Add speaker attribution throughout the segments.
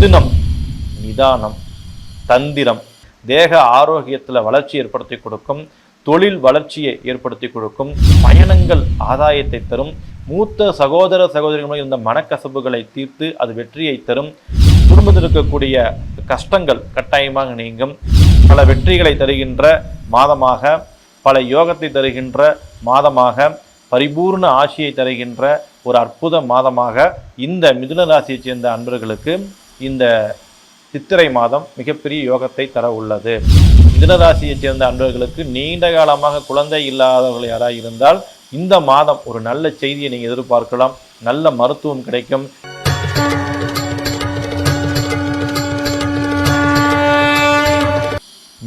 Speaker 1: மிதுனம் நிதானம் தந்திரம் தேக ஆரோக்கியத்தில் வளர்ச்சி ஏற்படுத்தி கொடுக்கும் தொழில் வளர்ச்சியை ஏற்படுத்தி கொடுக்கும் பயணங்கள் ஆதாயத்தை தரும் மூத்த சகோதர சகோதரிகளுடன் இருந்த மனக்கசப்புகளை தீர்த்து அது வெற்றியை தரும் குடும்பத்தில் இருக்கக்கூடிய கஷ்டங்கள் கட்டாயமாக நீங்கும் பல வெற்றிகளை தருகின்ற மாதமாக பல யோகத்தை தருகின்ற மாதமாக பரிபூர்ண ஆசியை தருகின்ற ஒரு அற்புத மாதமாக இந்த மிதுன ராசியைச் சேர்ந்த அன்பர்களுக்கு இந்த சித்திரை மாதம் மிகப்பெரிய யோகத்தை தர உள்ளது. மிதனராசியைச் சேர்ந்த அன்பர்களுக்கு நீண்ட காலமாக குழந்தை இல்லாதவர்கள் யாராக இருந்தால் இந்த மாதம் ஒரு நல்ல செய்தியை நீங்கள் எதிர்பார்க்கலாம். நல்ல மருத்துவம் கிடைக்கும்.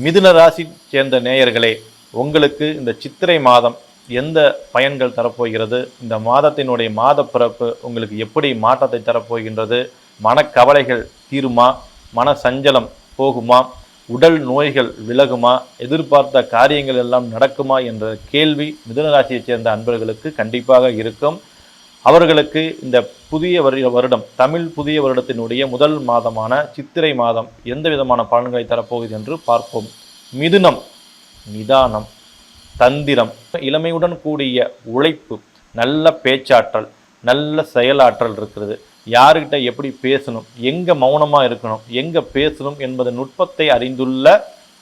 Speaker 1: மிதுன ராசி சேர்ந்த நேயர்களே உங்களுக்கு இந்த சித்திரை மாதம் எந்த பயன்கள் தரப்போகிறது? இந்த மாதத்தினுடைய மாத பிறப்பு உங்களுக்கு எப்படி மாற்றத்தை தரப்போகின்றது? மனக்கவலைகள் தீருமா? மன சஞ்சலம் போகுமா? உடல் நோய்கள் விலகுமா? எதிர்பார்த்த காரியங்கள் எல்லாம் நடக்குமா? என்ற கேள்வி மிதுனராசியைச் சேர்ந்த அன்பர்களுக்கு கண்டிப்பாக இருக்கும். அவர்களுக்கு இந்த புதிய வரு வருடம் தமிழ் புதிய வருடத்தினுடைய முதல் மாதமான சித்திரை மாதம் எந்த விதமான பலன்களை தரப்போகுது என்று பார்ப்போம். மிதுனம் நிதானம் தந்திரம் இளமையுடன் கூடிய உழைப்பு நல்ல பேச்சாற்றல் நல்ல செயலாற்றல் இருக்கிறது. யாருக்கிட்ட எப்படி பேசணும் எங்கே மௌனமாக இருக்கணும் எங்கே பேசணும் என்பது நுட்பத்தை அறிந்துள்ள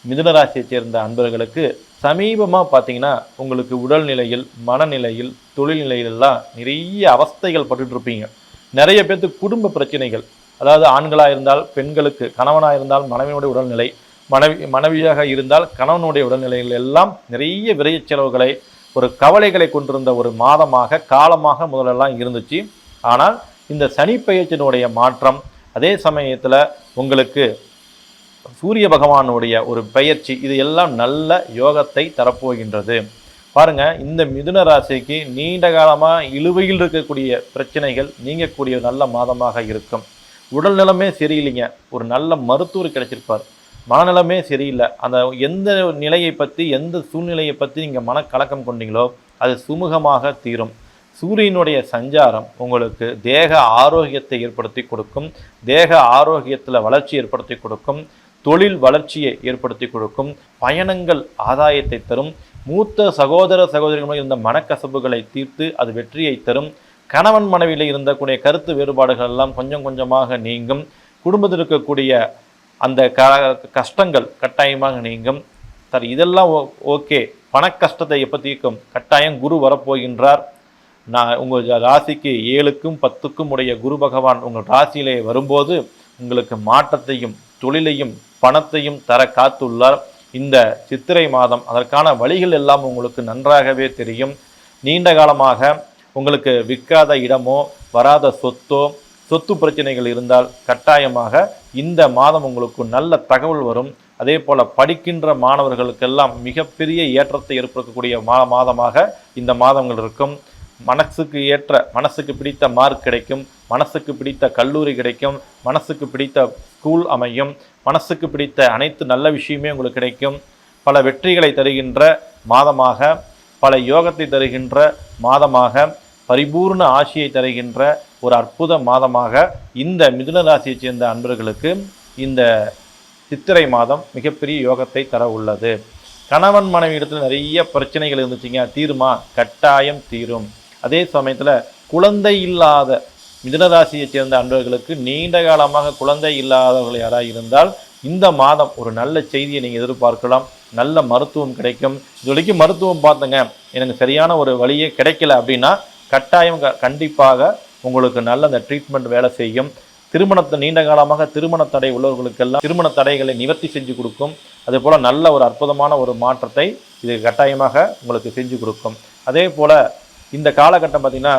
Speaker 1: மிதுனராசியைச் சேர்ந்த அன்பர்களுக்கு சமீபமாக பார்த்தீங்கன்னா உங்களுக்கு உடல்நிலையில் மனநிலையில் தொழில்நிலையிலெல்லாம் நிறைய அவஸ்தைகள் பட்டுட்ருப்பீங்க நிறைய பேர்த்துக்கு குடும்ப பிரச்சனைகள் அதாவது ஆண்களாக இருந்தால் பெண்களுக்கு கணவனாக இருந்தால் மனைவியினுடைய உடல்நிலை மனைவி மனைவியாக இருந்தால் கணவனுடைய உடல்நிலைகள் எல்லாம் நிறைய விரைய செலவுகளை ஒரு கவலைகளை கொண்டிருந்த ஒரு மாதமாக காலமாக முதலெல்லாம் இருந்துச்சு. ஆனால் இந்த சனி பெயர்ச்சியினுடைய மாற்றம் அதே சமயத்தில் உங்களுக்கு சூரிய பகவானுடைய ஒரு பெயர்ச்சி இது எல்லாம் நல்ல யோகத்தை தரப்போகின்றது. பாருங்க இந்த மிதுன ராசிக்கு நீண்ட காலமாக இழுவையில் இருக்கக்கூடிய பிரச்சனைகள் நீங்கக்கூடிய நல்ல மாதமாக இருக்கும். உடல் நிலமே சரியில்லைங்க. ஒரு நல்ல மருத்துவர் கிடைச்சிருப்பார். மனநலமே சரியில்லை. அந்த எந்த நிலையை பற்றி எந்த சூழ்நிலையை பற்றி நீங்கள் மனக்கலக்கம் கொண்டீங்களோ அது சுமூகமாக தீரும். சூரியனுடைய சஞ்சாரம் உங்களுக்கு தேக ஆரோக்கியத்தை ஏற்படுத்தி கொடுக்கும் தேக ஆரோக்கியத்தில் வளர்ச்சி ஏற்படுத்தி கொடுக்கும் தொழில் வளர்ச்சியை ஏற்படுத்தி கொடுக்கும் பயணங்கள் ஆதாயத்தை தரும் மூத்த சகோதர சகோதரிகளுடன் இருந்த மனக்கசப்புகளை தீர்த்து அது வெற்றியை தரும் கணவன் மனைவியில் இருந்தக்கூடிய கருத்து வேறுபாடுகள் எல்லாம் கொஞ்சம் கொஞ்சமாக நீங்கும் குடும்பத்தில் இருக்கக்கூடிய அந்த க கஷ்டங்கள் கட்டாயமாக நீங்கும். சார் இதெல்லாம் ஓ- ஓகே. பணக்கஷ்டத்தை எப்போ தீர்க்கும்? கட்டாயம் குரு வரப்போகின்றார். நான் உங்கள் ராசிக்கு ஏழுக்கும் பத்துக்கும் உடைய குரு பகவான் உங்கள் ராசியிலே வரும்போது உங்களுக்கு மாற்றத்தையும் தொழிலையும் பணத்தையும் தர காத்துள்ளார். இந்த சித்திரை மாதம் அதற்கான வழிகள் எல்லாம் உங்களுக்கு நன்றாகவே தெரியும். நீண்ட காலமாக உங்களுக்கு விற்காத இடமோ வராத சொத்தோ சொத்து பிரச்சனைகள் இருந்தால் கட்டாயமாக இந்த மாதம் உங்களுக்கு நல்ல தகவல் வரும். அதே போல் படிக்கின்ற மாணவர்களுக்கெல்லாம் மிகப்பெரிய ஏற்றத்தை ஏற்படுத்தக்கூடிய மா மாதமாக இந்த மாதங்கள் இருக்கும். மனசுக்கு ஏற்ற மனசுக்கு பிடித்த மார்க் கிடைக்கும் மனசுக்கு பிடித்த கல்லூரி கிடைக்கும் மனசுக்கு பிடித்த ஸ்கூல் அமையும் மனசுக்கு பிடித்த அனைத்து நல்ல விஷயமே உங்களுக்கு கிடைக்கும். பல வெற்றிகளை தருகின்ற மாதமாக பல யோகத்தை தருகின்ற மாதமாக பரிபூர்ண ஆசியை தருகின்ற ஒரு அற்புத மாதமாக இந்த மிதுன ராசியைச் சேர்ந்த அன்பர்களுக்கு இந்த சித்திரை மாதம் மிகப்பெரிய யோகத்தை தர உள்ளது. கணவன் மனைவி இடத்துல நிறைய பிரச்சனைகள் இருந்துச்சுங்க. தீருமா? கட்டாயம் தீரும். அதே சமயத்தில் குழந்தை இல்லாத மிதனராசியைச் சேர்ந்த அன்பர்களுக்கு நீண்ட காலமாக குழந்தை இல்லாதவர்கள் யாராக இருந்தால் இந்த மாதம் ஒரு நல்ல செய்தியை நீங்கள் எதிர்பார்க்கலாம். நல்ல மருத்துவம் கிடைக்கும். இது வரைக்கும் மருத்துவம் பார்த்துங்க. எனக்கு சரியான ஒரு வழியே கிடைக்கல அப்படின்னா கட்டாயம் க- கண்டிப்பாக உங்களுக்கு நல்ல அந்த ட்ரீட்மெண்ட் வேலை செய்யும். திருமணத்தை நீண்ட காலமாக திருமண தடை உள்ளவர்களுக்கெல்லாம் திருமண தடைகளை நிவர்த்தி செஞ்சு கொடுக்கும். அதே போல் நல்ல ஒரு அற்புதமான ஒரு மாற்றத்தை இது கட்டாயமாக உங்களுக்கு செஞ்சு கொடுக்கும். அதே போல் இந்த காலகட்டம் பார்த்திங்கன்னா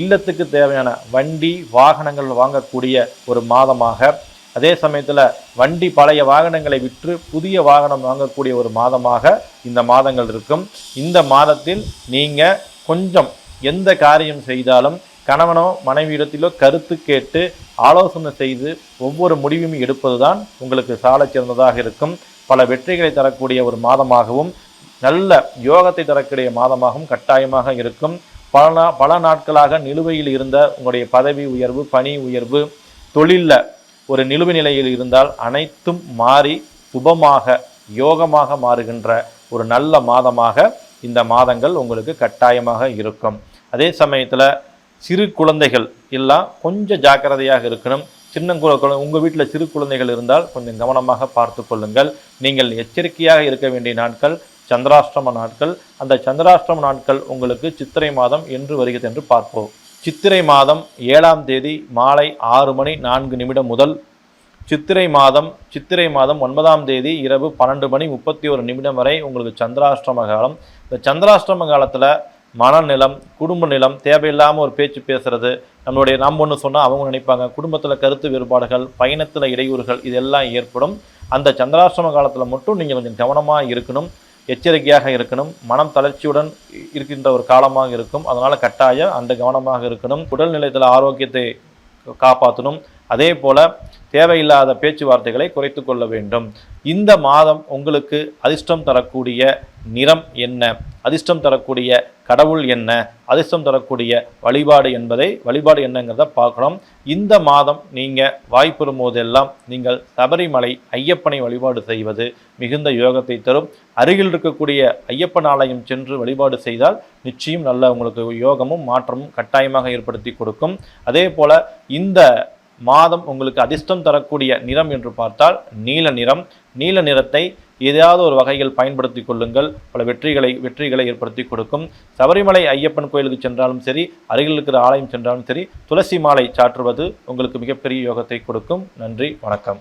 Speaker 1: இல்லத்துக்கு தேவையான வண்டி வாகனங்கள் வாங்கக்கூடிய ஒரு மாதமாக அதே சமயத்தில் வண்டி பழைய வாகனங்களை விற்று புதிய வாகனம் வாங்கக்கூடிய ஒரு மாதமாக இந்த மாதங்கள் இருக்கும். இந்த மாதத்தில் நீங்கள் கொஞ்சம் எந்த காரியம் செய்தாலும் கணவனோ மனைவியிடத்திலோ கருத்து கேட்டு ஆலோசனை செய்து ஒவ்வொரு முடிவும் எடுப்பதுதான் உங்களுக்கு சாலச் சிறந்ததாக இருக்கும். பல வெற்றிகளை தரக்கூடிய ஒரு மாதமாகவும் நல்ல யோகத்தை தரக்கூடிய மாதமாகவும் கட்டாயமாக இருக்கும். பல நா- பல நாட்களாக நிலுவையில் இருந்த உங்களுடைய பதவி உயர்வு பணி உயர்வு தொழிலில் ஒரு நிலுவை நிலையில் இருந்தால் அனைத்தும் மாறி சுபமாக யோகமாக மாறுகின்ற ஒரு நல்ல மாதமாக இந்த மாதங்கள் உங்களுக்கு கட்டாயமாக இருக்கும். அதே சமயத்தில் சிறு குழந்தைகள் எல்லாம் கொஞ்சம் ஜாக்கிரதையாக இருக்கணும். சின்ன குழந்தை உங்கள் வீட்டில் சிறு குழந்தைகள் இருந்தால் கொஞ்சம் கவனமாக பார்த்து கொள்ளுங்கள். நீங்கள் எச்சரிக்கையாக இருக்க வேண்டிய நாட்கள் சந்திராஷ்டம நாட்கள் அந்த சந்திராஷ்டம நாட்கள் உங்களுக்கு சித்திரை மாதம் என்று வருகிறது என்று பார்ப்போம். சித்திரை மாதம் ஏழாம் தேதி மாலை ஆறு மணி நான்கு நிமிடம் முதல் சித்திரை மாதம் சித்திரை மாதம் ஒன்பதாம் தேதி இரவு பன்னெண்டு மணி முப்பத்தி ஒரு நிமிடம் வரை உங்களுக்கு சந்திராஷ்டம காலம். இந்த சந்திராஷ்டம காலத்தில் மனநிலம் குடும்ப நிலம் தேவையில்லாமல் ஒரு பேச்சு பேசுகிறது நம்மளுடைய நாம் ஒன்று சொன்னால் அவங்க நினைப்பாங்க. குடும்பத்தில் கருத்து வேறுபாடுகள் பயணத்தில் இடையூறுகள் இதெல்லாம் ஏற்படும். அந்த சந்திராஷ்டம காலத்தில் மட்டும் நீங்கள் கொஞ்சம் கவனமாக இருக்கணும். எச்சரிக்கையாக இருக்கணும். மனம் தளர்ச்சியுடன் இருக்கின்ற ஒரு காலமாக இருக்கும். அதனால் கட்டாயம் அந்த கவனமாக இருக்கணும். உடல்நிலையத்தில் ஆரோக்கியத்தை காப்பாற்றணும். அதே போல் தேவையில்லாத பேச்சுவார்த்தைகளை குறைத்து கொள்ள வேண்டும். இந்த மாதம் உங்களுக்கு அதிர்ஷ்டம் தரக்கூடிய நிறம் என்ன? அதிர்ஷ்டம் தரக்கூடிய கடவுள் என்ன? அதிர்ஷ்டம் தரக்கூடிய வழிபாடு என்பதை வழிபாடு என்னங்கிறத பார்க்கணும். இந்த மாதம் நீங்கள் வாய்ப்புறும் போதெல்லாம் நீங்கள் சபரிமலை ஐயப்பனை வழிபாடு செய்வது மிகுந்த யோகத்தை தரும். அருகில் இருக்கக்கூடிய ஐயப்பன் ஆலயம் சென்று வழிபாடு செய்தால் நிச்சயம் நல்ல உங்களுக்கு யோகமும் மாற்றமும் கட்டாயமாக ஏற்படுத்தி கொடுக்கும். அதே போல் இந்த மாதம் உங்களுக்கு அதிர்ஷ்டம் தரக்கூடிய நிறம் என்று பார்த்தால் நீல நிறம். நீல நிறத்தை ஏதாவது ஒரு வகையில் பயன்படுத்தி கொள்ளுங்கள். பல வெற்றிகளை வெற்றிகளை ஏற்படுத்தி கொடுக்கும். சபரிமலை ஐயப்பன் கோயிலுக்கு சென்றாலும் சரி அருகில் இருக்கிற ஆலயம் சென்றாலும் சரி துளசி மாலை சாற்றுவது உங்களுக்கு மிகப்பெரிய யோகத்தை கொடுக்கும். நன்றி வணக்கம்.